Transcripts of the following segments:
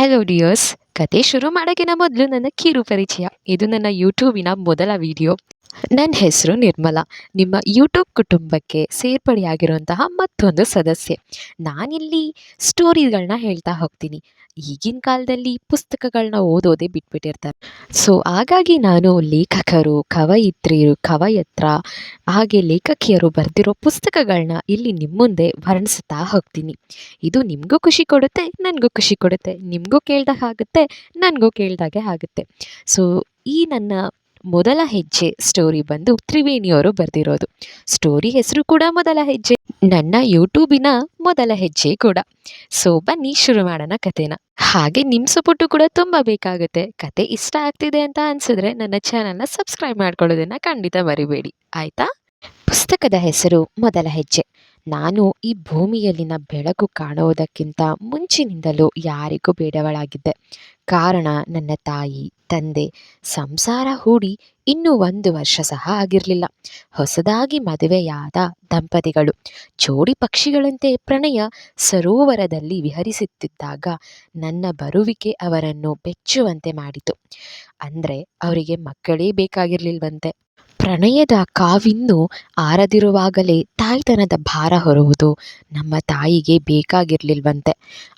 Hello dears ಕತೆ ಶುರು ಮಾಡೋಕ್ಕಿಂತ ಮೊದಲು ನನ್ನ ಕಿರು ಪರಿಚಯ. ಇದು ನನ್ನ ಯೂಟ್ಯೂಬಿನ ಮೊದಲ ವಿಡಿಯೋ ನನ್ನ ಹೆಸರು ನಿರ್ಮಲಾ. ನಿಮ್ಮ ಯೂಟ್ಯೂಬ್ ಕುಟುಂಬಕ್ಕೆ ಸೇರ್ಪಡೆಯಾಗಿರುವಂತಹ ಮತ್ತೊಂದು ಸದಸ್ಯೆ. ನಾನಿಲ್ಲಿ ಸ್ಟೋರಿಗಳನ್ನ ಹೇಳ್ತಾ ಹೋಗ್ತೀನಿ. ಈಗಿನ ಕಾಲದಲ್ಲಿ ಪುಸ್ತಕಗಳನ್ನ ಓದೋದೇ ಬಿಟ್ಬಿಟ್ಟಿರ್ತಾರೆ. ಸೊ ಹಾಗಾಗಿ ನಾನು ಲೇಖಕರು, ಕವಯಿತ್ರಿಯರು, ಕವಯತ್ರ, ಹಾಗೆ ಲೇಖಕಿಯರು ಬರೆದಿರೋ ಪುಸ್ತಕಗಳನ್ನ ಇಲ್ಲಿ ನಿಮ್ಮ ಮುಂದೆ ವರ್ಣಿಸ್ತಾ ಹೋಗ್ತೀನಿ. ಇದು ನಿಮಗೂ ಖುಷಿ ಕೊಡುತ್ತೆ, ನನಗೂ ಖುಷಿ ಕೊಡುತ್ತೆ. ನಿಮಗೂ ಕೇಳ್ದಾಗ ಆಗುತ್ತೆ ನನಗೂ ಕೇಳಿದಾಗೆ ಆಗುತ್ತೆ. ಸೊ ಈ ನನ್ನ ಮೊದಲ ಹೆಜ್ಜೆ ಸ್ಟೋರಿ ಬಂದು ತ್ರಿವೇಣಿಯವರು ಬರೆದಿರೋದು. ಸ್ಟೋರಿ ಹೆಸರು ಕೂಡ ಮೊದಲ ಹೆಜ್ಜೆ, ನನ್ನ ಯೂಟ್ಯೂಬಿನ ಮೊದಲ ಹೆಜ್ಜೆ ಕೂಡ. ಸೊ ಬನ್ನಿ ಶುರು ಮಾಡೋಣ ಕಥೆನ. ಹಾಗೆ ನಿಮ್ಮ ಸಪೋರ್ಟು ಕೂಡ ತುಂಬ ಬೇಕಾಗುತ್ತೆ. ಕತೆ ಇಷ್ಟ ಆಗ್ತಿದೆ ಅಂತ ಅನ್ಸಿದ್ರೆ ನನ್ನ ಚಾನಲ್ನ ಸಬ್ಸ್ಕ್ರೈಬ್ ಮಾಡ್ಕೊಳ್ಳೋದನ್ನ ಖಂಡಿತ ಮರಿಬೇಡಿ. ಆಯ್ತಾ? ಪುಸ್ತಕದ ಹೆಸರು ಮೊದಲ ಹೆಜ್ಜೆ. ನಾನು ಈ ಭೂಮಿಯಲ್ಲಿನ ಬೆಳಕು ಕಾಣುವುದಕ್ಕಿಂತ ಮುಂಚಿನಿಂದಲೂ ಯಾರಿಗೂ ಬೇಡವಳಾಗಿದ್ದೆ. ಕಾರಣ ನನ್ನ ತಾಯಿ, ತಂದೆ, ಸಂಸಾರ ಹೂಡಿ ಇನ್ನೂ ಒಂದು ವರ್ಷ ಸಹ ಆಗಿರಲಿಲ್ಲ. ಹೊಸದಾಗಿ ಮದುವೆಯಾದ ದಂಪತಿಗಳು ಜೋಡಿ ಪಕ್ಷಿಗಳಂತೆ ಪ್ರಣಯ ಸರೋವರದಲ್ಲಿ ವಿಹರಿಸುತ್ತಿದ್ದಾಗ ನನ್ನ ಬರುವಿಕೆ ಅವರನ್ನು ಬೆಚ್ಚುವಂತೆ ಮಾಡಿತು. ಅಂದರೆ ಅವರಿಗೆ ಮಕ್ಕಳೇ ಬೇಕಾಗಿರ್ಲಿಲ್ವಂತೆ. ಪ್ರಣಯದ ಕಾವಿನ್ನು ಆರದಿರುವಾಗಲೇ ತಾಯ್ತನದ ಭಾರ ಹೊರುವುದು ನಮ್ಮ ತಾಯಿಗೆ ಬೇಕಾಗಿರಲಿಲ್ವಂತೆ.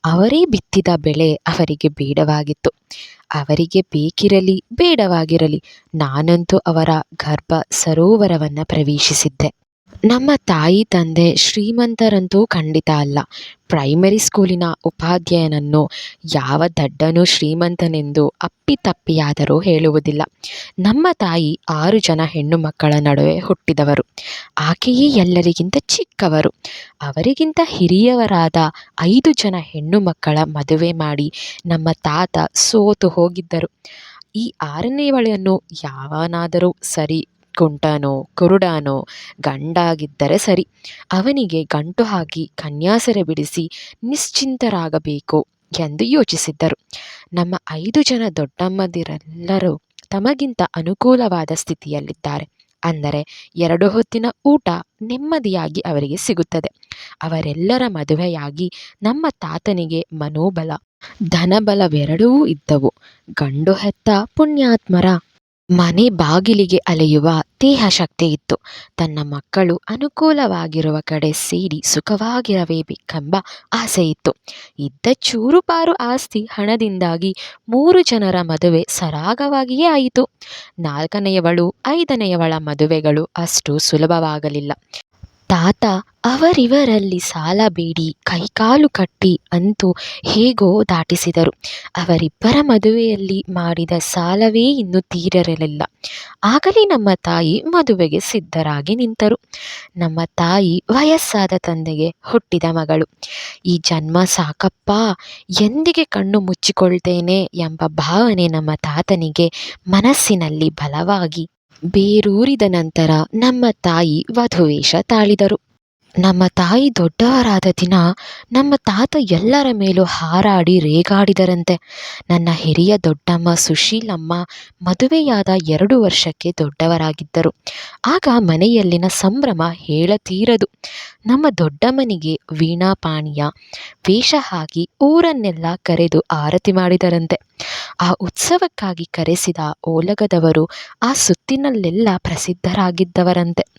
ಅವರೇ ಬಿತ್ತಿದ ಬೆಳೆ ಅವರಿಗೆ ಬೇಡವಾಗಿತ್ತು. ಅವರಿಗೆ ಬೇಕಿರಲಿ, ಬೇಡವಾಗಿರಲಿ, ನಾನಂತೂ ಅವರ ಗರ್ಭ ಸರೋವರವನ್ನು ಪ್ರವೇಶಿಸಿದ್ದೆ. ನಮ್ಮ ತಾಯಿ ತಂದೆ ಶ್ರೀಮಂತರಂತೂ ಖಂಡಿತ ಅಲ್ಲ. ಪ್ರೈಮರಿ ಸ್ಕೂಲಿನ ಉಪಾಧ್ಯಾಯನನ್ನು ಯಾವ ದಡ್ಡನೂ ಶ್ರೀಮಂತನೆಂದು ಅಪ್ಪಿತಪ್ಪಿಯಾದರೂ ಹೇಳುವುದಿಲ್ಲ. ನಮ್ಮ ತಾಯಿ ಆರು ಜನ ಹೆಣ್ಣು ಮಕ್ಕಳ ನಡುವೆ ಹುಟ್ಟಿದವರು. ಆಕೆಯೇ ಎಲ್ಲರಿಗಿಂತ ಚಿಕ್ಕವರು. ಅವರಿಗಿಂತ ಹಿರಿಯವರಾದ ಐದು ಜನ ಹೆಣ್ಣು ಮಕ್ಕಳ ಮದುವೆ ಮಾಡಿ ನಮ್ಮ ತಾತ ಸೋತು ಹೋಗಿದ್ದರು. ಈ ಆರನೆಯವಳನ್ನು ಯಾವನಾದರೂ ಸರಿ ಕುಂಟನೋ, ಕುರುಡನೋ, ಗಂಡಾಗಿದ್ದರೆ ಸರಿ. ಅವನಿಗೆ ಗಂಟು ಹಾಕಿ ಕನ್ಯಾಸರೆ ಬಿಡಿಸಿ ನಿಶ್ಚಿಂತರಾಗಬೇಕು ಎಂದು ಯೋಚಿಸಿದ್ದರು. ನಮ್ಮ ಐದು ಜನ ದೊಡ್ಡಮ್ಮದಿರೆಲ್ಲರೂ ತಮಗಿಂತ ಅನುಕೂಲವಾದ ಸ್ಥಿತಿಯಲ್ಲಿದ್ದಾರೆ. ಅಂದರೆ ಎರಡು ಹೊತ್ತಿನ ಊಟ ನೆಮ್ಮದಿಯಾಗಿ ಅವರಿಗೆ ಸಿಗುತ್ತದೆ. ಅವರೆಲ್ಲರ ಮದುವೆಯಾಗಿ ನಮ್ಮ ತಾತನಿಗೆ ಮನೋಬಲ, ಧನಬಲವೆರಡೂ ಇದ್ದವು. ಗಂಡು ಹೆತ್ತ ಪುಣ್ಯಾತ್ಮರ ಮನೆ ಬಾಗಿಲಿಗೆ ಅಲೆಯುವ ದೇಹ ಶಕ್ತಿ ಇತ್ತು ತನ್ನ ಮಕ್ಕಳು ಅನುಕೂಲವಾಗಿರುವ ಕಡೆ ಸೇರಿ ಸುಖವಾಗಿರಬೇಕೆಂಬ ಇತ್ತು ಇದ್ದ ಚೂರುಪಾರು ಆಸ್ತಿ ಹಣದಿಂದಾಗಿ ಮೂರು ಜನರ ಮದುವೆ ಸರಾಗವಾಗಿಯೇ ಆಯಿತು. ನಾಲ್ಕನೆಯವಳು ಐದನೆಯವಳ ಮದುವೆಗಳು ಅಷ್ಟು ಸುಲಭವಾಗಲಿಲ್ಲ. ತಾತ, ಅವರಿವರಲ್ಲಿ ಸಾಲ ಬೇಡಿ, ಕೈಕಾಲು ಕಟ್ಟಿ ಅಂತೂ ಹೇಗೋ ದಾಟಿಸಿದರು. ಅವರಿಬ್ಬರ ಮದುವೆಯಲ್ಲಿ ಮಾಡಿದ ಸಾಲವೇ ಇನ್ನು ತೀರಿರಲಿಲ್ಲ ಆಗಲೇ ನಮ್ಮ ತಾಯಿ ಮದುವೆಗೆ ಸಿದ್ಧರಾಗಿ ನಿಂತರು. ನಮ್ಮ ತಾಯಿ ವಯಸ್ಸಾದ ತಂದೆಗೆ ಹುಟ್ಟಿದ ಮಗಳು. ಈ ಜನ್ಮ ಸಾಕಪ್ಪ, ಎಂದಿಗೆ ಕಣ್ಣು ಮುಚ್ಚಿಕೊಳ್ತೇನೆ ಎಂಬ ಭಾವನೆ ನಮ್ಮ ತಾತನಿಗೆ ಮನಸ್ಸಿನಲ್ಲಿ ಬಲವಾಗಿ ಬೇರೂರಿದ ನಂತರ ನಮ್ಮ ತಾಯಿ ವಧುವೇಷ ತಾಳಿದರು. ನಮ್ಮ ತಾಯಿ ದೊಡ್ಡವರಾದ ದಿನ ನಮ್ಮ ತಾತ ಎಲ್ಲರ ಮೇಲೂ ಹಾರಾಡಿ ರೇಗಾಡಿದರಂತೆ. ನನ್ನ ಹಿರಿಯ ದೊಡ್ಡಮ್ಮ ಸುಶೀಲಮ್ಮ ಮದುವೆಯಾದ ಎರಡು ವರ್ಷಕ್ಕೆ ದೊಡ್ಡವರಾಗಿದ್ದರು. ಆಗ ಮನೆಯಲ್ಲಿನ ಸಂಭ್ರಮ ಹೇಳತೀರದು ನಮ್ಮ ದೊಡ್ಡಮ್ಮನಿಗೆ ವೀಣಾಪಾಣಿಯ ವೇಷ ಹಾಕಿ ಊರನ್ನೆಲ್ಲ ಕರೆದು ಆರತಿ ಮಾಡಿದರಂತೆ. ಆ ಉತ್ಸವಕ್ಕಾಗಿ ಕರೆಸಿದ ಓಲಗದವರು ಆ ಸುತ್ತಿನಲ್ಲೆಲ್ಲ ಪ್ರಸಿದ್ಧರಾಗಿದ್ದವರಂತೆ.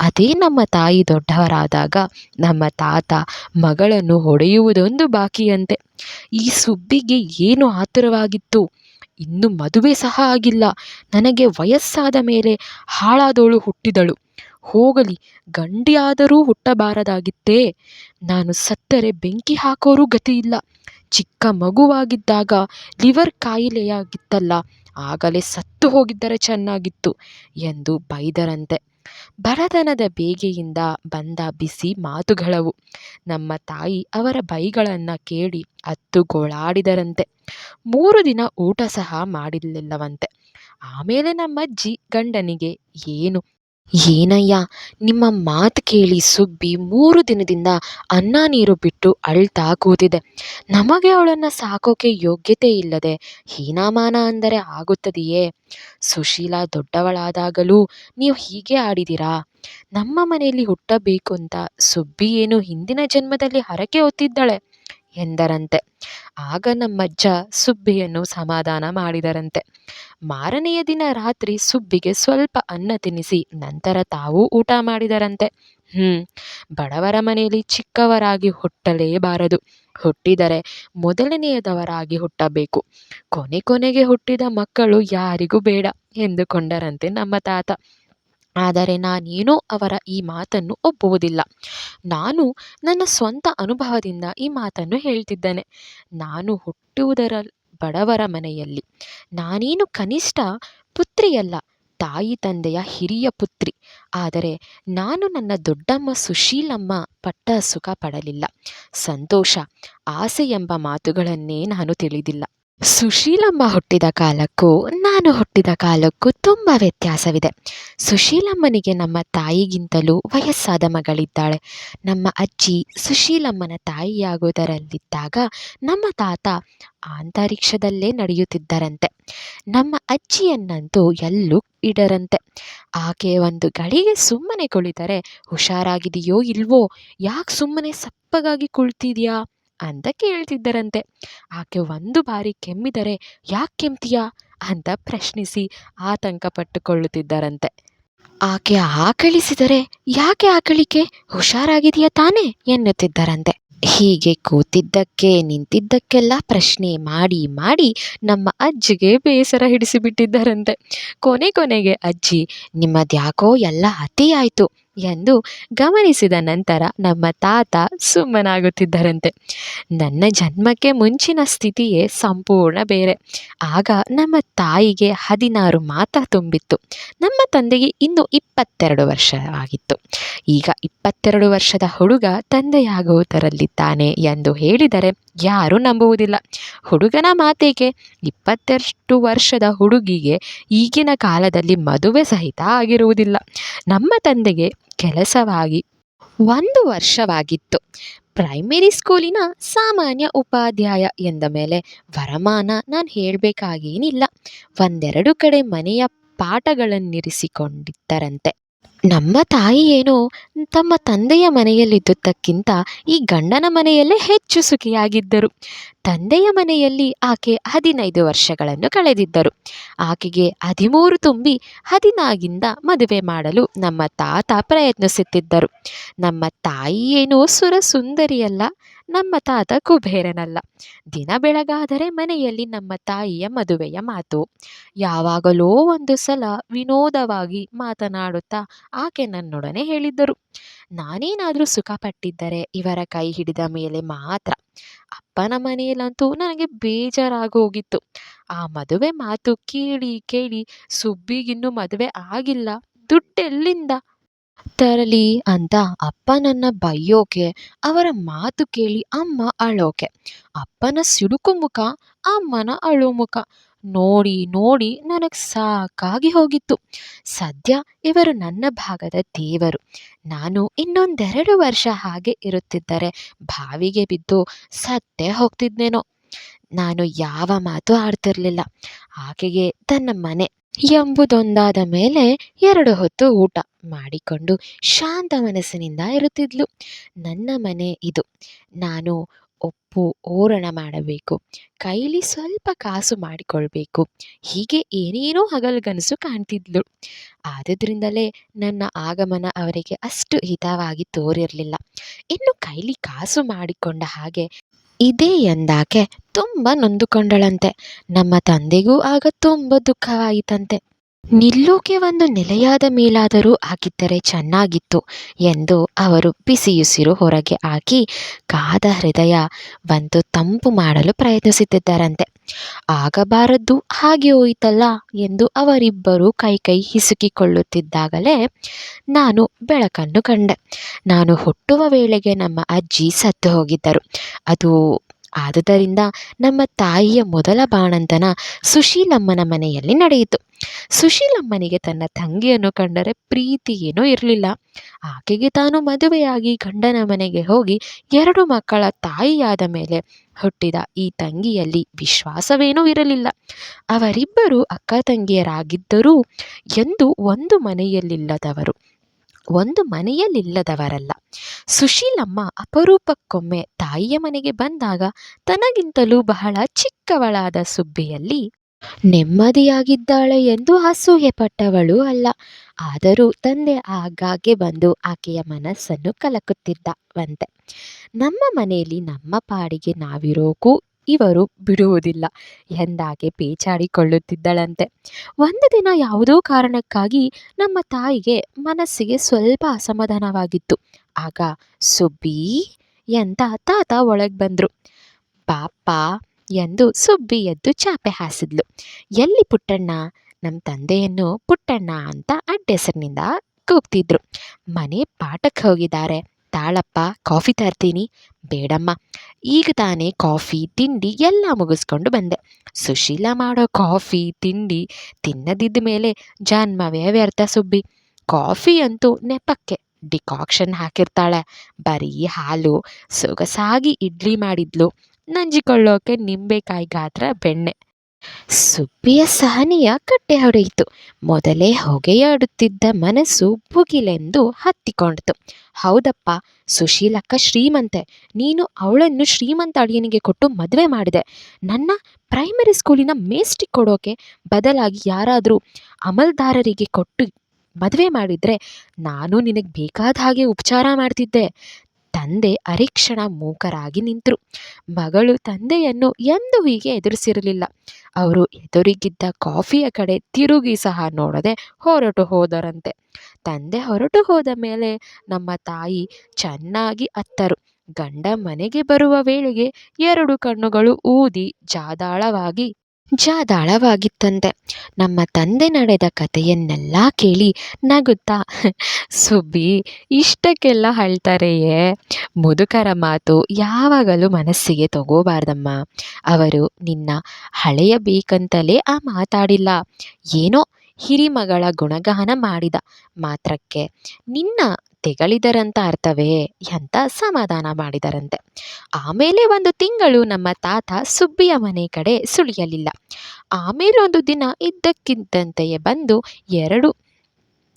ಅದೇ ನಮ್ಮ ತಾಯಿ ದೊಡ್ಡವರಾದಾಗ ನಮ್ಮ ತಾತ ಮಗಳನ್ನು ಹೊಡೆಯುವುದೊಂದು ಬಾಕಿಯಂತೆ. ಈ ಸುಬ್ಬಿಗೆ ಏನು ಆತುರವಾಗಿತ್ತು? ಇನ್ನು ಮದುವೆ ಸಹ ಆಗಿಲ್ಲ. ನನಗೆ ವಯಸ್ಸಾದ ಮೇಲೆ ಹಾಳಾದವಳು ಹುಟ್ಟಿದಳು. ಹೋಗಲಿ, ಗಂಡಿಯಾದರೂ ಹುಟ್ಟಬಾರದಾಗಿತ್ತೇ? ನಾನು ಸತ್ತರೆ ಬೆಂಕಿ ಹಾಕೋರೂ ಗತಿಯಿಲ್ಲ. ಚಿಕ್ಕ ಮಗುವಾಗಿದ್ದಾಗ ಲಿವರ್ ಕಾಯಿಲೆಯಾಗಿತ್ತಲ್ಲ, ಆಗಲೇ ಸತ್ತು ಹೋಗಿದ್ದರೆ ಚೆನ್ನಾಗಿತ್ತು ಎಂದು ಬೈದರಂತೆ. ಬಡತನದ ಬೇಗೆಯಿಂದ ಬಂದ ಬಿಸಿ ಮಾತುಗಳವು. ನಮ್ಮ ತಾಯಿ ಅವರ ಬೈಗಳನ್ನು ಕೇಳಿ ಅತ್ತು ಗೋಳಾಡಿದರಂತೆ ಮೂರು ದಿನ ಊಟ ಸಹ ಮಾಡಿರಲಿಲ್ಲವಂತೆ. ಆಮೇಲೆ ನಮ್ಮಜ್ಜಿ ಗಂಡನಿಗೆ, ಏನು ಏನಯ್ಯ, ನಿಮ್ಮ ಮಾತು ಕೇಳಿ ಸುಬ್ಬಿ ಮೂರು ದಿನದಿಂದ ಅನ್ನ ನೀರು ಬಿಟ್ಟು ಅಳ್ತಾ ಕೂತಿದೆ. ನಮಗೆ ಅವಳನ್ನು ಸಾಕೋಕೆ ಯೋಗ್ಯತೆ ಇಲ್ಲದೆ ಹೀನಾಮಾನ ಅಂದರೆ ಆಗುತ್ತದೆಯೇ? ಸುಶೀಲಾ ದೊಡ್ಡವಳಾದಾಗಲೂ ನೀವು ಹೀಗೆ ಆಡಿದಿರಾ ನಮ್ಮ ಮನೆಯಲ್ಲಿ ಹುಟ್ಟಬೇಕು ಅಂತ ಸುಬ್ಬಿ ಏನು ಹಿಂದಿನ ಜನ್ಮದಲ್ಲಿ ಹರಕೆ ಹೊತ್ತಿದ್ದಾಳೆ. ಎಂದರಂತೆ. ಆಗ ನಮ್ಮಜ್ಜ ಸುಬ್ಬಿಯನ್ನು ಸಮಾಧಾನ ಮಾಡಿದರಂತೆ. ಮಾರನೆಯ ದಿನ ರಾತ್ರಿ ಸುಬ್ಬಿಗೆ ಸ್ವಲ್ಪ ಅನ್ನ ತಿನ್ನಿಸಿ, ನಂತರ ತಾವೂ ಊಟ ಮಾಡಿದರಂತೆ. ಹ್ಮ್, ಬಡವರ ಮನೆಯಲ್ಲಿ ಚಿಕ್ಕವರಾಗಿ ಹುಟ್ಟಲೇಬಾರದು. ಹುಟ್ಟಿದರೆ ಮೊದಲನೆಯದವರಾಗಿ ಹುಟ್ಟಬೇಕು. ಕೊನೆ ಕೊನೆಗೆ ಹುಟ್ಟಿದ ಮಕ್ಕಳು ಯಾರಿಗೂ ಬೇಡ ಎಂದುಕೊಂಡರಂತೆ ನಮ್ಮ ತಾತ. ಆದರೆ ನಾನೇನೋ ಅವರ ಈ ಮಾತನ್ನು ಒಪ್ಪುವುದಿಲ್ಲ. ನಾನು ನನ್ನ ಸ್ವಂತ ಅನುಭವದಿಂದ ಈ ಮಾತನ್ನು ಹೇಳ್ತಿದ್ದೇನೆ. ನಾನು ಹುಟ್ಟುವುದರ ಬಡವರ ಮನೆಯಲ್ಲಿ. ನಾನೇನು ಕನಿಷ್ಠ ಪುತ್ರಿಯಲ್ಲ, ತಾಯಿ ತಂದೆಯ ಹಿರಿಯ ಪುತ್ರಿ. ಆದರೆ ನಾನು ನನ್ನ ದೊಡ್ಡಮ್ಮ ಸುಶೀಲಮ್ಮ ಪಟ್ಟ ಸುಖ ಪಡಲಿಲ್ಲ. ಸಂತೋಷ, ಆಸೆ ಎಂಬ ಮಾತುಗಳನ್ನೇ ನಾನು ತಿಳಿದಿಲ್ಲ. ಸುಶೀಲಮ್ಮ ಹುಟ್ಟಿದ ಕಾಲಕ್ಕೂ ನಾನು ಹುಟ್ಟಿದ ಕಾಲಕ್ಕೂ ತುಂಬ ವ್ಯತ್ಯಾಸವಿದೆ. ಸುಶೀಲಮ್ಮನಿಗೆ ನಮ್ಮ ತಾಯಿಗಿಂತಲೂ ವಯಸ್ಸಾದ ಮಗಳಿದ್ದಾಳೆ. ನಮ್ಮ ಅಜ್ಜಿ ಸುಶೀಲಮ್ಮನ ತಾಯಿಯಾಗುವುದರಲ್ಲಿದ್ದಾಗ ನಮ್ಮ ತಾತ ಅಂತರಿಕ್ಷದಲ್ಲೇ ನಡೆಯುತ್ತಿದ್ದರಂತೆ. ನಮ್ಮ ಅಜ್ಜಿಯನ್ನಂತೂ ಎಲ್ಲೂ ಇಡರಂತೆ. ಆಕೆ ಒಂದು ಗಳಿಗೆ ಸುಮ್ಮನೆ ಕುಳಿತರೆ ಹುಷಾರಾಗಿದೆಯೋ ಇಲ್ವೋ, ಯಾಕೆ ಸುಮ್ಮನೆ ಸಪ್ಪಗಾಗಿ ಕುಳ್ತಿದ್ಯಾ? ಅಂತ ಕೇಳ್ತಿದ್ದರಂತೆ ಆಕೆ ಒಂದು ಬಾರಿ ಕೆಮ್ಮಿದರೆ ಯಾಕೆ ಕೆಮ್ತೀಯಾ? ಅಂತ ಪ್ರಶ್ನಿಸಿ ಆತಂಕ ಪಟ್ಟುಕೊಳ್ಳುತ್ತಿದ್ದರಂತೆ ಆಕೆ ಆಕಳಿಸಿದರೆ ಯಾಕೆ ಆಕಳಿಕೆ? ಹುಷಾರಾಗಿದೆಯಾ ತಾನೇ? ಎನ್ನುತ್ತಿದ್ದರಂತೆ. ಹೀಗೆ ಕೂತಿದ್ದಕ್ಕೆ ನಿಂತಿದ್ದಕ್ಕೆಲ್ಲ ಪ್ರಶ್ನೆ ಮಾಡಿ ಮಾಡಿ ನಮ್ಮ ಅಜ್ಜಿಗೆ ಬೇಸರ ಹಿಡಿಸಿಬಿಟ್ಟಿದ್ದರಂತೆ. ಕೊನೆ ಕೊನೆಗೆ, ಅಜ್ಜಿ, ನಿಮ್ಮದ್ಯಾಕೋ ಎಲ್ಲ ಅತಿಯಾಯಿತು ಎಂದು ಗಮನಿಸಿದ ನಂತರ ನಮ್ಮ ತಾತ ಸುಮ್ಮನಾಗುತ್ತಿದ್ದರಂತೆ. ನನ್ನ ಜನ್ಮಕ್ಕೆ ಮುಂಚಿನ ಸ್ಥಿತಿಯೇ ಸಂಪೂರ್ಣ ಬೇರೆ. ಆಗ ನಮ್ಮ ತಾಯಿಗೆ ಹದಿನಾರು ಮಾತ್ರ ತುಂಬಿತ್ತು. ನಮ್ಮ ತಂದೆಗೆ ಇನ್ನು ಇಪ್ಪತ್ತೆರಡು ವರ್ಷವಾಗಿತ್ತು ಈಗ ಇಪ್ಪತ್ತೆರಡು ವರ್ಷದ ಹುಡುಗ ತಂದೆಯಾಗುವುದರಲ್ಲಿದ್ದಾನೆ ಎಂದು ಹೇಳಿದರೆ ಯಾರೂ ನಂಬುವುದಿಲ್ಲ. ಹುಡುಗನ ಮಾತೇಕೆ? ಇಪ್ಪತ್ತೆರಡು ವರ್ಷದ ಹುಡುಗಿಗೆ ಈಗಿನ ಕಾಲದಲ್ಲಿ ಮದುವೆ ಸಹಿತ ಆಗಿರುವುದಿಲ್ಲ. ನಮ್ಮ ತಂದೆಗೆ ಕೆಲಸವಾಗಿ ಒಂದು ವರ್ಷವಾಗಿತ್ತು. ಪ್ರೈಮರಿ ಸ್ಕೂಲಿನ ಸಾಮಾನ್ಯ ಉಪಾಧ್ಯಾಯ ಎಂದ ಮೇಲೆ ವರಮಾನ ನಾನು ಹೇಳಬೇಕಾಗೇನಿಲ್ಲ. ಒಂದೆರಡು ಕಡೆ ಮನೆಯ ಪಾಠಗಳನ್ನಿರಿಸಿಕೊಂಡಿದ್ದರಂತೆ. ನಮ್ಮ ತಾಯಿ ಏನೋ ತಮ್ಮ ತಂದೆಯ ಮನೆಯಲ್ಲಿದ್ದುದಕ್ಕಿಂತ ಈ ಗಂಡನ ಮನೆಯಲ್ಲೇ ಹೆಚ್ಚು ಸುಖಿಯಾಗಿದ್ದರು. ತಂದೆಯ ಮನೆಯಲ್ಲಿ ಆಕೆ ಹದಿನೈದು ವರ್ಷಗಳನ್ನು ಕಳೆದಿದ್ದರು. ಆಕೆಗೆ ಹದಿಮೂರು ತುಂಬಿ ಹದಿನಾಗಿಂದ ಮದುವೆ ಮಾಡಲು ನಮ್ಮ ತಾತ ಪ್ರಯತ್ನಿಸುತ್ತಿದ್ದರು. ನಮ್ಮ ತಾಯಿ ಏನೋ ಸುರ ಸುಂದರಿಯಲ್ಲ ನಮ್ಮ ತಾತ ಕುಬೇರನಲ್ಲ. ದಿನ ಬೆಳಗಾದರೆ ಮನೆಯಲ್ಲಿ ನಮ್ಮ ತಾಯಿಯ ಮದುವೆಯ ಮಾತು. ಯಾವಾಗಲೋ ಒಂದು ಸಲ ವಿನೋದವಾಗಿ ಮಾತನಾಡುತ್ತಾ ಆಕೆ ನನ್ನೊಡನೆ ಹೇಳಿದ್ದರು. ನಾನೇನಾದರೂ ಸುಖಪಟ್ಟಿದ್ದರೆ ಇವರ ಕೈ ಹಿಡಿದ ಮೇಲೆ ಮಾತ್ರ. ಅಪ್ಪನ ಮನೆಯಲ್ಲಂತೂ ನನಗೆ ಬೇಜಾರಾಗೋಗಿತ್ತು. ಆ ಮದುವೆ ಮಾತು ಕೇಳಿ ಕೇಳಿ ಸುಬ್ಬಿಗಿನ್ನೂ ಮದುವೆ ಆಗಿಲ್ಲ. ದುಡ್ಡೆಲ್ಲಿಂದ? ತರಲಿ ಅಂತ ಅಪ್ಪನನ್ನ ಬೈಯೋಕೆ, ಅವರ ಮಾತು ಕೇಳಿ ಅಮ್ಮ ಅಳೋಕೆ. ಅಪ್ಪನ ಸಿಡುಕು ಮುಖ, ಅಮ್ಮನ ಅಳು ಮುಖ. ನೋಡಿ ನೋಡಿ ನನಗೆ ಸಾಕಾಗಿ ಹೋಗಿತ್ತು. ಸದ್ಯ ಇವರು ನನ್ನ ಭಾಗದ ದೇವರು. ನಾನು ಇನ್ನೊಂದೆರಡು ವರ್ಷ ಹಾಗೆ ಇರುತ್ತಿದ್ದರೆ ಬಾವಿಗೆ ಬಿದ್ದು ಸತ್ತೇ ಹೋಗ್ತಿದ್ನೇನೋ. ನಾನು ಯಾವ ಮಾತು ಆಡ್ತಿರ್ಲಿಲ್ಲ. ಆಕೆಗೆ ತನ್ನ ಮನೆ ಎಂಬುದೊಂದಾದ ಮೇಲೆ ಎರಡು ಹೊತ್ತು ಊಟ ಮಾಡಿಕೊಂಡು ಶಾಂತ ಮನಸ್ಸಿನಿಂದ ಇರುತ್ತಿದ್ಲು. ನನ್ನ ಮನೆ ಇದು. ನಾನು ಒಪ್ಪು, ಓರಣ ಮಾಡಬೇಕು. ಕೈಲಿ ಸ್ವಲ್ಪ ಕಾಸು ಮಾಡಿಕೊಳ್ಬೇಕು. ಹೀಗೆ ಏನೇನೋ ಹಗಲುಗನಸು ಕಾಣ್ತಿದ್ಲು. ಆದುದರಿಂದಲೇ ನನ್ನ ಆಗಮನ ಅವರಿಗೆ ಅಷ್ಟು ಹಿತವಾಗಿ ತೋರಿರಲಿಲ್ಲ. ಇನ್ನು ಕೈಲಿ ಕಾಸು ಮಾಡಿಕೊಂಡ ಹಾಗೆ ಇದೆ ಎಂದಾಕೆ ತುಂಬ ನೊಂದುಕೊಂಡಳಂತೆ. ನಮ್ಮ ತಂದೆಗೂ ಆಗ ತುಂಬ ದುಃಖವಾಯಿತಂತೆ. ನಿಲ್ಲೋಕೆ ಒಂದು ನೆಲೆಯಾದ ಮೇಲಾದರೂ ಹಾಕಿದ್ದರೆ ಚೆನ್ನಾಗಿತ್ತು ಎಂದು ಅವರು ಬಿಸಿಯುಸಿರು ಹೊರಗೆ ಹಾಕಿ ಕಾದ ಹೃದಯ ಬಂದು ತಂಪು ಮಾಡಲು ಪ್ರಯತ್ನಿಸುತ್ತಿದ್ದರಂತೆ. ಆಗಬಾರದ್ದು ಹಾಗೆ ಹೋಯಿತಲ್ಲ ಎಂದು ಅವರಿಬ್ಬರೂ ಕೈ ಕೈ ಹಿಸುಕಿಕೊಳ್ಳುತ್ತಿದ್ದಾಗಲೇ ನಾನು ಬೆಳಕನ್ನು ಕಂಡೆ. ನಾನು ಹುಟ್ಟುವ ವೇಳೆಗೆ ನಮ್ಮ ಅಜ್ಜಿ ಸತ್ತು ಹೋಗಿದ್ದರು. ಅದು ಆದುದರಿಂದ ನಮ್ಮ ತಾಯಿಯ ಮೊದಲ ಬಾಣಂತನ ಸುಶೀಲಮ್ಮನ ಮನೆಯಲ್ಲಿ ನಡೆಯಿತು. ಸುಶೀಲಮ್ಮನಿಗೆ ತನ್ನ ತಂಗಿಯನ್ನು ಕಂಡರೆ ಪ್ರೀತಿ ಏನೂ ಇರಲಿಲ್ಲ. ಆಕೆಗೆ ತಾನು ಮದುವೆಯಾಗಿ ಗಂಡನ ಮನೆಗೆ ಹೋಗಿ ಎರಡು ಮಕ್ಕಳ ತಾಯಿಯಾದ ಮೇಲೆ ಹುಟ್ಟಿದ ಈ ತಂಗಿಯಲ್ಲಿ ವಿಶ್ವಾಸವೇನೂ ಇರಲಿಲ್ಲ. ಅವರಿಬ್ಬರು ಅಕ್ಕ ತಂಗಿಯರಾಗಿದ್ದರೂ ಎಂದು ಒಂದು ಮನೆಯಲ್ಲಿಲ್ಲದವರು, ಒಂದು ಮನೆಯಲ್ಲಿಲ್ಲದವರಲ್ಲ. ಸುಶೀಲಮ್ಮ ಅಪರೂಪಕ್ಕೊಮ್ಮೆ ತಾಯಿಯ ಮನೆಗೆ ಬಂದಾಗ ತನಗಿಂತಲೂ ಬಹಳ ಚಿಕ್ಕವಳಾದ ಸುಬ್ಬಿಯಲ್ಲಿ ನೆಮ್ಮದಿಯಾಗಿದ್ದಾಳೆ ಎಂದು ಅಸೂಯೆ ಪಟ್ಟವಳು ಅಲ್ಲ. ಆದರೂ ತಂದೆ ಆಗಾಗ್ಗೆ ಬಂದು ಆಕೆಯ ಮನಸ್ಸನ್ನು ಕಲಕುತ್ತಿದ್ದವಂತೆ. ನಮ್ಮ ಮನೆಯಲ್ಲಿ ನಮ್ಮ ಪಾಡಿಗೆ ನಾವಿರೋಕ್ಕೂ ಇವರು ಬಿಡುವುದಿಲ್ಲ ಎಂದಾಗೆ ಪೇಚಾಡಿಕೊಳ್ಳುತ್ತಿದ್ದಳಂತೆ. ಒಂದು ದಿನ ಯಾವುದೋ ಕಾರಣಕ್ಕಾಗಿ ನಮ್ಮ ತಾಯಿಗೆ ಮನಸ್ಸಿಗೆ ಸ್ವಲ್ಪ ಅಸಮಾಧಾನವಾಗಿತ್ತು. ಆಗ, ಸುಬ್ಬಿ ಎಂತ ತಾತ ಒಳಗೆ ಬಂದರು. ಪಾಪ ಎಂದು ಸುಬ್ಬಿ ಎದ್ದು ಚಾಪೆ ಹಾಸಿದ್ಲು. ಎಲ್ಲಿ ಪುಟ್ಟಣ್ಣ? ನಮ್ಮ ತಂದೆಯನ್ನು ಪುಟ್ಟಣ್ಣ ಅಂತ ಅಡ್ಡೆಸರಿನಿಂದ ಕೂಗ್ತಿದ್ರು. ಮನೆ ಪಾಠಕ್ಕೆ ಹೋಗಿದ್ದಾರೆ. ತಾಳಪ್ಪ, ಕಾಫಿ ತರ್ತೀನಿ. ಬೇಡಮ್ಮ. ಈಗ ತಾನೇ ಕಾಫಿ, ತಿಂಡಿ ಎಲ್ಲ ಮುಗಿಸ್ಕೊಂಡು ಬಂದೆ. ಸುಶೀಲ ಮಾಡೋ ಕಾಫಿ, ತಿಂಡಿ ತಿನ್ನದಿದ್ದ ಮೇಲೆ ಜನ್ಮವೇ ವ್ಯರ್ಥ ಸುಬ್ಬಿ. ಕಾಫಿ ಅಂತೂ ನೆಪಕ್ಕೆ. ಡಿಕಾಕ್ಷನ್ ಹಾಕಿರ್ತಾಳೆ. ಬರೀ ಹಾಲು, ಸೊಗಸಾಗಿ ಇಡ್ಲಿ ಮಾಡಿದ್ಲು. ನಂಜಿಕೊಳ್ಳೋಕೆ ನಿಂಬೆಕಾಯಿ ಗಾತ್ರ ಬೆಣ್ಣೆ. ಸುಬ್ಬಿಯ ಸಹನಿಯ ಕಟ್ಟೆ ಹೊಡೆಯಿತು. ಮೊದಲೇ ಹೊಗೆಯಾಡುತ್ತಿದ್ದ ಮನಸ್ಸು ಬುಗಿಲೆಂದು ಹತ್ತಿಕೊಂಡಿತು. ಹೌದಪ್ಪ, ಸುಶೀಲಕ್ಕ ಶ್ರೀಮಂತೆ, ನೀನು ಅವಳನ್ನು ಶ್ರೀಮಂತ ಅಳಿಯನಿಗೆ ಕೊಟ್ಟು ಮದುವೆ ಮಾಡಿದೆ. ನನ್ನ ಪ್ರೈಮರಿ ಸ್ಕೂಲಿನ ಮೇಸ್ಟಿ ಕೊಡೋಕೆ ಬದಲಾಗಿ ಯಾರಾದರೂ ಅಮಲ್ದಾರರಿಗೆ ಕೊಟ್ಟು ಮದುವೆ ಮಾಡಿದರೆ ನಾನು ನಿನಗೆ ಬೇಕಾದ ಹಾಗೆ ಉಪಚಾರ ಮಾಡ್ತಿದ್ದೆ. ತಂದೆ ಅರಿಕ್ಷಣ ಮೂಕರಾಗಿ ನಿಂತರು. ಮಗಳು ತಂದೆಯನ್ನು ಎಂದೂ ಹೀಗೆ ಎದುರಿಸಿರಲಿಲ್ಲ. ಅವರು ಎದುರಿಗಿದ್ದ ಕಾಫಿಯ ಕಡೆ ತಿರುಗಿ ಸಹ ನೋಡದೆ ಹೊರಟು ಹೋದರಂತೆ. ತಂದೆ ಹೊರಟು ಹೋದ ಮೇಲೆ ನಮ್ಮ ತಾಯಿ ಚೆನ್ನಾಗಿ ಅತ್ತರು. ಗಂಡ ಮನೆಗೆ ಬರುವ ವೇಳೆಗೆ ಎರಡು ಕಣ್ಣುಗಳು ಊದಿ ಜಾದಾಳವಾಗಿ ಜಾದಾಳವಾಗಿತ್ತಂತೆ ನಮ್ಮ ತಂದೆ ನಡೆದ ಕಥೆಯನ್ನೆಲ್ಲ ಕೇಳಿ ನಗುತ್ತಾ, ಸುಬ್ಬಿ, ಇಷ್ಟಕ್ಕೆಲ್ಲ ಅಳ್ತಾರೆಯೇ? ಮುದುಕರ ಮಾತು ಯಾವಾಗಲೂ ಮನಸ್ಸಿಗೆ ತಗೋಬಾರ್ದಮ್ಮ. ಅವರು ನಿನ್ನ ಹಳೆಯಬೇಕಂತಲೇ ಆ ಮಾತಾಡಿಲ್ಲ. ಏನೋ ಹಿರಿಮಗಳ ಗುಣಗಾನ ಮಾಡಿದ ಮಾತ್ರಕ್ಕೆ ನಿನ್ನ ತೆಗಳಿದರಂತ ಅರ್ಥವೇ? ಅಂತ ಸಮಾಧಾನ ಮಾಡಿದರಂತೆ. ಆಮೇಲೆ ಒಂದು ತಿಂಗಳು ನಮ್ಮ ತಾತ ಸುಬ್ಬಿಯ ಮನೆ ಕಡೆ ಸುಳಿಯಲಿಲ್ಲ. ಆಮೇಲೆ ಒಂದು ದಿನ ಇದ್ದಕ್ಕಿದ್ದಂತೆಯೇ ಬಂದು ಎರಡು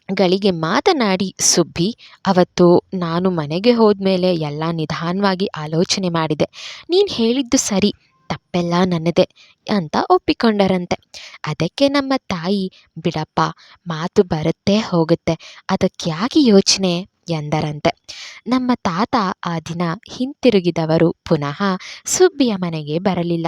ಗಳಿಗೆ ಮಾತನಾಡಿ, ಸುಬ್ಬಿ, ಅವತ್ತು ನಾನು ಮನೆಗೆ ಹೋದ್ಮೇಲೆ ಎಲ್ಲ ನಿಧಾನವಾಗಿ ಆಲೋಚನೆ ಮಾಡಿದೆ. ನೀನು ಹೇಳಿದ್ದು ಸರಿ, ತಪ್ಪೆಲ್ಲ ನನ್ನದೆ ಅಂತ ಒಪ್ಪಿಕೊಂಡರಂತೆ. ಅದಕ್ಕೆ ನಮ್ಮ ತಾಯಿ, ಬಿಡಪ್ಪ, ಮಾತು ಬರುತ್ತೆ ಹೋಗುತ್ತೆ. ಅದಕ್ಕೆ ಯಾಕೆ ಯೋಚನೆ? ಎಂದರಂತೆ. ನಮ್ಮ ತಾತ ಆ ದಿನ ಹಿಂತಿರುಗಿದವರು ಪುನಃ ಸುಬ್ಬಿಯ ಮನೆಗೆ ಬರಲಿಲ್ಲ.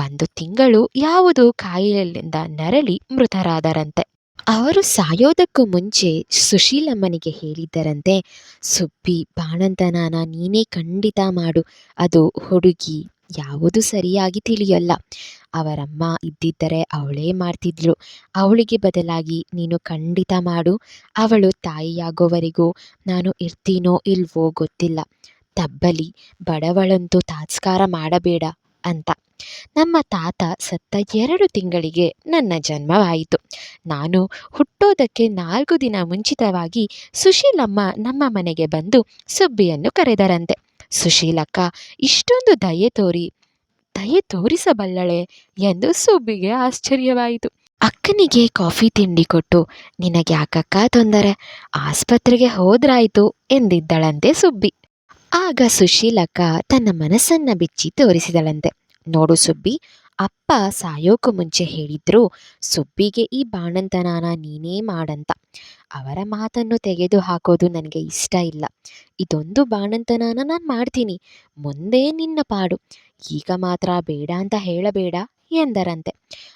ಒಂದು ತಿಂಗಳು ಯಾವುದೋ ಕಾಯಿಲೆಯಿಂದ ನರಳಿ ಮೃತರಾದರಂತೆ. ಅವರು ಸಾಯೋದಕ್ಕೂ ಮುಂಚೆ ಸುಶೀಲಮ್ಮನಿಗೆ ಹೇಳಿದ್ದರಂತೆ, ಸುಬ್ಬಿ, ಬಾಣಂತನನ ನೀನೇ ಖಂಡಿತ ಮಾಡು. ಅದು ಹುಡುಗಿ ಯಾವುದು ಸರಿಯಾಗಿ ತಿಳಿಯಲ್ಲ. ಅವರಮ್ಮ ಇದ್ದಿದ್ದರೆ ಅವಳೇ ಮಾಡ್ತಿದ್ಳು ಅವಳಿಗೆ ಬದಲಾಗಿ ನೀನು ಖಂಡಿತ ಮಾಡು. ಅವಳು ತಾಯಿಯಾಗೋವರೆಗೂ ನಾನು ಇರ್ತೀನೋ ಇಲ್ವೋ ಗೊತ್ತಿಲ್ಲ. ತಬ್ಬಲಿ, ಬಡವಳಂತೂ ತಾತ್ಸ್ಕಾರ ಮಾಡಬೇಡ ಅಂತ. ನಮ್ಮ ತಾತ ಸತ್ತ ಎರಡು ತಿಂಗಳಿಗೆ ನನ್ನ ಜನ್ಮವಾಯಿತು. ನಾನು ಹುಟ್ಟೋದಕ್ಕೆ ನಾಲ್ಕು ದಿನ ಮುಂಚಿತವಾಗಿ ಸುಶೀಲಮ್ಮ ನಮ್ಮ ಮನೆಗೆ ಬಂದು ಸುಬ್ಬಿಯನ್ನು ಕರೆದರಂತೆ. ಸುಶೀಲಕ್ಕ, ಇಷ್ಟೊಂದು ದಯೆ ತೋರಿ, ದಯೆ ತೋರಿಸಬಲ್ಲಳೆ ಎಂದು ಸುಬ್ಬಿಗೆ ಆಶ್ಚರ್ಯವಾಯಿತು. ಅಕ್ಕನಿಗೆ ಕಾಫಿ ತಿಂಡಿ ಕೊಟ್ಟು, ನಿನಗೆ ಯಾಕಕ್ಕ ತೊಂದರೆ? ಆಸ್ಪತ್ರೆಗೆ ಹೋದ್ರಾಯ್ತು ಎಂದಿದ್ದಳಂತೆ ಸುಬ್ಬಿ. ಆಗ ಸುಶೀಲಕ್ಕ ತನ್ನ ಮನಸ್ಸನ್ನ ಬಿಚ್ಚಿ ತೋರಿಸಿದಳಂತೆ. ನೋಡು ಸುಬ್ಬಿ ಅಪ್ಪ ಸಾಯೋಕು ಮುಂಚೆ ಹೇಳಿದ್ರು, ಸುಬ್ಬಿಗೆ ಈ ಬಾಣಂತನಾನ ನೀನೇ ಮಾಡಂತ. ಅವರ ಮಾತನ್ನು ತೆಗೆದು ಹಾಕೋದು ನನಗೆ ಇಷ್ಟ ಇಲ್ಲ. ಇದೊಂದು ಬಾಣಂತನನ ನಾನು ಮಾಡ್ತೀನಿ. ಮುಂದೆ ನಿನ್ನ ಪಾಡು. ಈಗ ಮಾತ್ರ ಬೇಡ ಅಂತ ಹೇಳಬೇಡ ಎಂದರಂತೆ.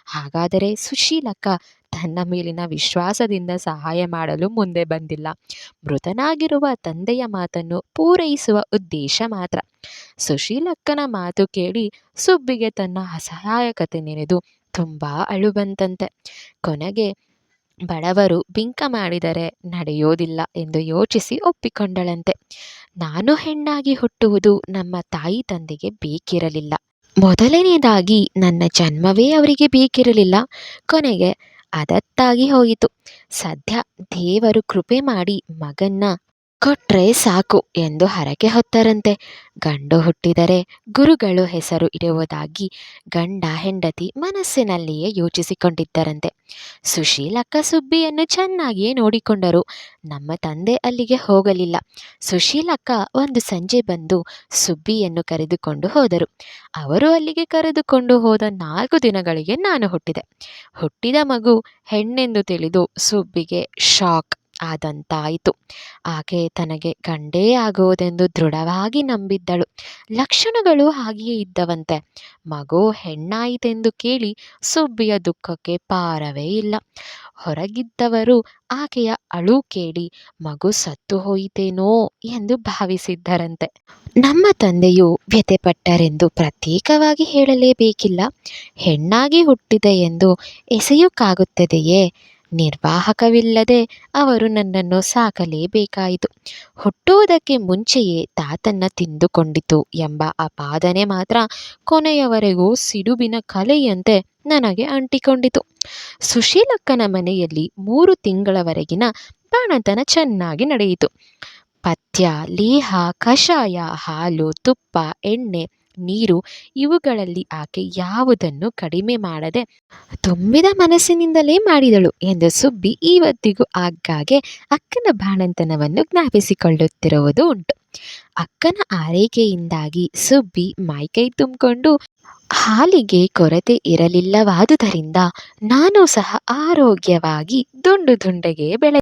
ಹಾಗಾದರೆ ಸುಶೀಲಕ್ಕ ತನ್ನ ಮೇಲಿನ ವಿಶ್ವಾಸದಿಂದ ಸಹಾಯ ಮಾಡಲು ಮುಂದೆ ಬಂದಿಲ್ಲ. ಮೃತನಾಗಿರುವ ತಂದೆಯ ಮಾತನ್ನು ಪೂರೈಸುವ ಉದ್ದೇಶ ಮಾತ್ರ. ಸುಶೀಲಕ್ಕನ ಮಾತು ಕೇಳಿ ಸುಬ್ಬಿಗೆ ತನ್ನ ಅಸಹಾಯಕತೆ ನೆನೆದು ತುಂಬ ಅಳು ಬಂತಂತೆ ಕೊನೆಗೆ, ಬಡವರು ಬಿಂಕ ಮಾಡಿದರೆ ನಡೆಯೋದಿಲ್ಲ ಎಂದು ಯೋಚಿಸಿ ಒಪ್ಪಿಕೊಂಡಳಂತೆ. ನಾನು ಹೆಣ್ಣಾಗಿ ಹುಟ್ಟುವುದು ನಮ್ಮ ತಾಯಿ ತಂದೆಗೆ ಬೇಕಿರಲಿಲ್ಲ. ಮೊದಲನೆಯದಾಗಿ ನನ್ನ ಜನ್ಮವೇ ಅವರಿಗೆ ಬೇಕಿರಲಿಲ್ಲ. ಕೊನೆಗೆ ಅದತ್ತಾಗಿ ಹೋಯಿತು. ಸದ್ಯ ದೇವರು ಕೃಪೆ ಮಾಡಿ ಮಗನ್ನ ಕೊಟ್ರೆ ಸಾಕು ಎಂದು ಹರಕೆ ಹೊತ್ತರಂತೆ. ಗಂಡು ಹುಟ್ಟಿದರೆ ಗುರುಗಳು ಹೆಸರು ಇಡುವುದಾಗಿ ಗಂಡ ಹೆಂಡತಿ ಮನಸ್ಸಿನಲ್ಲಿಯೇ ಯೋಚಿಸಿಕೊಂಡಿದ್ದರಂತೆ. ಸುಶೀಲಕ್ಕ ಸುಬ್ಬಿಯನ್ನು ಚೆನ್ನಾಗಿಯೇ ನೋಡಿಕೊಂಡರು. ನಮ್ಮ ತಂದೆ ಅಲ್ಲಿಗೆ ಹೋಗಲಿಲ್ಲ. ಸುಶೀಲಕ್ಕ ಒಂದು ಸಂಜೆ ಬಂದು ಸುಬ್ಬಿಯನ್ನು ಕರೆದುಕೊಂಡು ಹೋದರು. ಅವರು ಅಲ್ಲಿಗೆ ಕರೆದುಕೊಂಡು ಹೋದ ನಾಲ್ಕು ದಿನಗಳಿಗೆ ನಾನು ಹುಟ್ಟಿದೆ. ಹುಟ್ಟಿದ ಮಗು ಹೆಣ್ಣೆಂದು ತಿಳಿದು ಸುಬ್ಬಿಗೆ ಶಾಕ್ ಆದಂತಾಯಿತು. ಆಕೆ ತನಗೆ ಗಂಡೇ ಆಗುವುದೆಂದು ದೃಢವಾಗಿ ನಂಬಿದ್ದಳು. ಲಕ್ಷಣಗಳು ಹಾಗೆಯೇ ಇದ್ದವಂತೆ. ಮಗು ಹೆಣ್ಣಾಯಿತೆಂದು ಕೇಳಿ ಸುಬ್ಬಿಯ ದುಃಖಕ್ಕೆ ಪಾರವೇ ಇಲ್ಲ. ಹೊರಗಿದ್ದವರು ಆಕೆಯ ಅಳು ಕೇಳಿ, ಮಗು ಸತ್ತು ಹೋಯಿತೇನೋ? ಎಂದು ಭಾವಿಸಿದ್ದರಂತೆ. ನಮ್ಮ ತಂದೆಯು ವ್ಯಥೆಪಟ್ಟರೆಂದು ಪ್ರತ್ಯೇಕವಾಗಿ ಹೇಳಲೇಬೇಕಿಲ್ಲ. ಹೆಣ್ಣಾಗಿ ಹುಟ್ಟಿದೆ ಎಂದು ಎಸೆಯೋಕ್ಕಾಗುತ್ತದೆಯೇ? ನಿರ್ವಾಹಕವಿಲ್ಲದೆ ಅವರು ನನ್ನನ್ನು ಸಾಕಲೇಬೇಕಾಯಿತು. ಹುಟ್ಟುವುದಕ್ಕೆ ಮುಂಚೆಯೇ ತಾತನ್ನ ತಿಂದುಕೊಂಡಿತು ಎಂಬ ಆಪಾದನೆ ಮಾತ್ರ ಕೊನೆಯವರೆಗೂ ಸಿಡುಬಿನ ಕಲೆಯಂತೆ ನನಗೆ ಅಂಟಿಕೊಂಡಿತು. ಸುಶೀಲಕ್ಕನ ಮನೆಯಲ್ಲಿ ಮೂರು ತಿಂಗಳವರೆಗಿನ ಬಾಣತನ ಚೆನ್ನಾಗಿ ನಡೆಯಿತು. ಪಥ್ಯ, ಲೇಹ, ಕಷಾಯ, ಹಾಲು, ತುಪ್ಪ, ಎಣ್ಣೆ ನೀರು ಇವುಗಳಲ್ಲಿ ಆಕೆ ಯಾವುದನ್ನು ಕಡಿಮೆ ಮಾಡದೆ ತುಂಬಿದ ಮನಸ್ಸಿನಿಂದಲೇ ಮಾಡಿದಳು ಎಂದು ಸುಬ್ಬಿ ಇವತ್ತಿಗೂ ಆಗಾಗ್ಗೆ ಅಕ್ಕನ ಬಾಣಂತನವನ್ನು ಜ್ಞಾಪಿಸಿಕೊಳ್ಳುತ್ತಿರುವುದು ಉಂಟು. ಅಕ್ಕನ ಆರೈಕೆಯಿಂದಾಗಿ ಸುಬ್ಬಿ ಮೈಕೈ ತುಂಬಿಕೊಂಡು, ಹಾಲಿಗೆ ಕೊರತೆ ಇರಲಿಲ್ಲವಾದುದರಿಂದ ನಾನು ಸಹ ಆರೋಗ್ಯವಾಗಿ ದುಂಡು ದುಂಡಗೆ ಬೆಳೆ